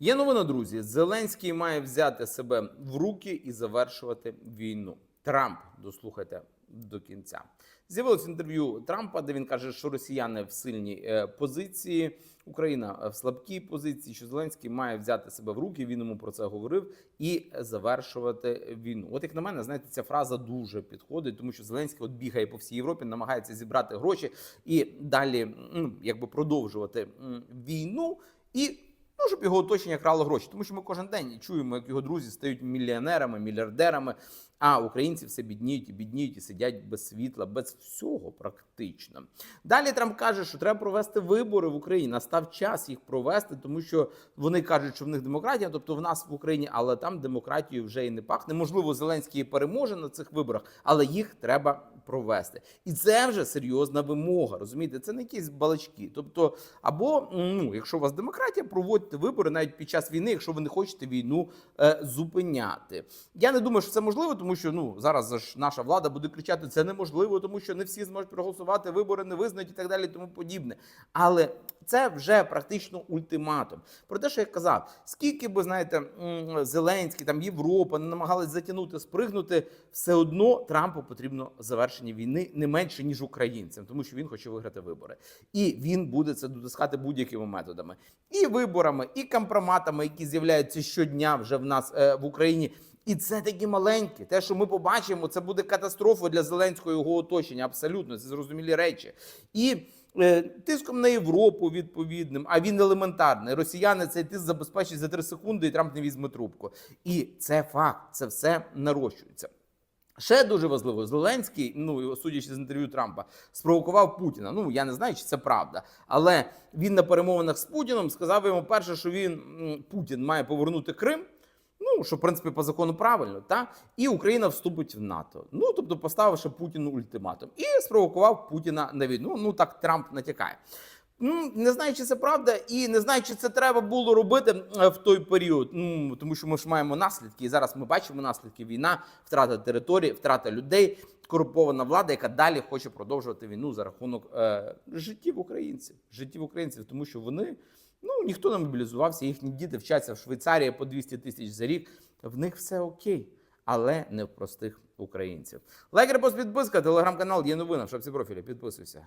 Є новина, друзі. Зеленський має взяти себе в руки і завершувати війну. Трамп, дослухайте до кінця. З'явилось інтерв'ю Трампа, де він каже, що росіяни в сильній е, позиції, Україна в слабкій позиції. Що Зеленський має взяти себе в руки. Він йому про це говорив і завершувати війну. От як на мене, знаєте, ця фраза дуже підходить, тому що Зеленський от бігає по всій Європі, намагається зібрати гроші і далі якби продовжувати війну і. Щоб його оточення крало гроші, тому що ми кожен день чуємо, як його друзі стають мільйонерами, мільярдерами, а українці все бідніють і бідніють і сидять без світла, без всього практично. Далі Трамп каже, що треба провести вибори в Україні. Настав час їх провести, тому що вони кажуть, що в них демократія, тобто в нас в Україні, але там демократією вже і не пахне. Можливо, Зеленський переможе на цих виборах, але їх треба провести. І це вже серйозна вимога. Розумієте, це не якісь балачки. Тобто, або ну, якщо у вас демократія, проводьте вибори навіть під час війни, якщо ви не хочете війну е, зупиняти. Я не думаю, що це можливо, тому що ну зараз ж наша влада буде кричати: це неможливо, тому що не всі зможуть проголосувати, вибори не визнають і так далі, тому подібне. Але це вже практично ультиматум. Про те, що я казав, скільки би знаєте, Зеленський, там Європа не намагалась затягнути, спригнути, все одно Трампу потрібно завершення війни не менше ніж українцям, тому що він хоче виграти вибори, і він буде це дотискати будь-якими методами, і виборами, і компроматами, які з'являються щодня вже в нас е, в Україні. І це такі маленькі. Те, що ми побачимо, це буде катастрофою для Зеленського його оточення. Абсолютно, це зрозумілі речі. І е, тиском на Європу відповідним, а він елементарний. Росіяни цей тиск забезпечать за 3 секунди, і Трамп не візьме трубку. І це факт, це все нарощується. Ще дуже важливо, Зеленський, ну судячи з інтерв'ю Трампа, спровокував Путіна. Ну я не знаю, чи це правда, але він на перемовинах з Путіном сказав йому перше, що він Путін має повернути Крим. Що в принципі по закону правильно, та і Україна вступить в НАТО. Ну тобто, поставивши Путіну ультиматум і спровокував Путіна на війну. Ну так Трамп натякає. Ну, не знаю, чи це правда, і не знаю, чи це треба було робити е, в той період. Ну тому що ми ж маємо наслідки, і зараз ми бачимо наслідки війна, втрата території, втрата людей, корумпована влада, яка далі хоче продовжувати війну за рахунок е, життів українців, життів українців, тому що вони ну ніхто не мобілізувався, їхні діти вчаться в Швейцарії по 200 тисяч за рік. В них все окей, але не в простих українців. Лайк, репост, підписка, телеграм-канал є новина. в шапці профілі. Підписуйся.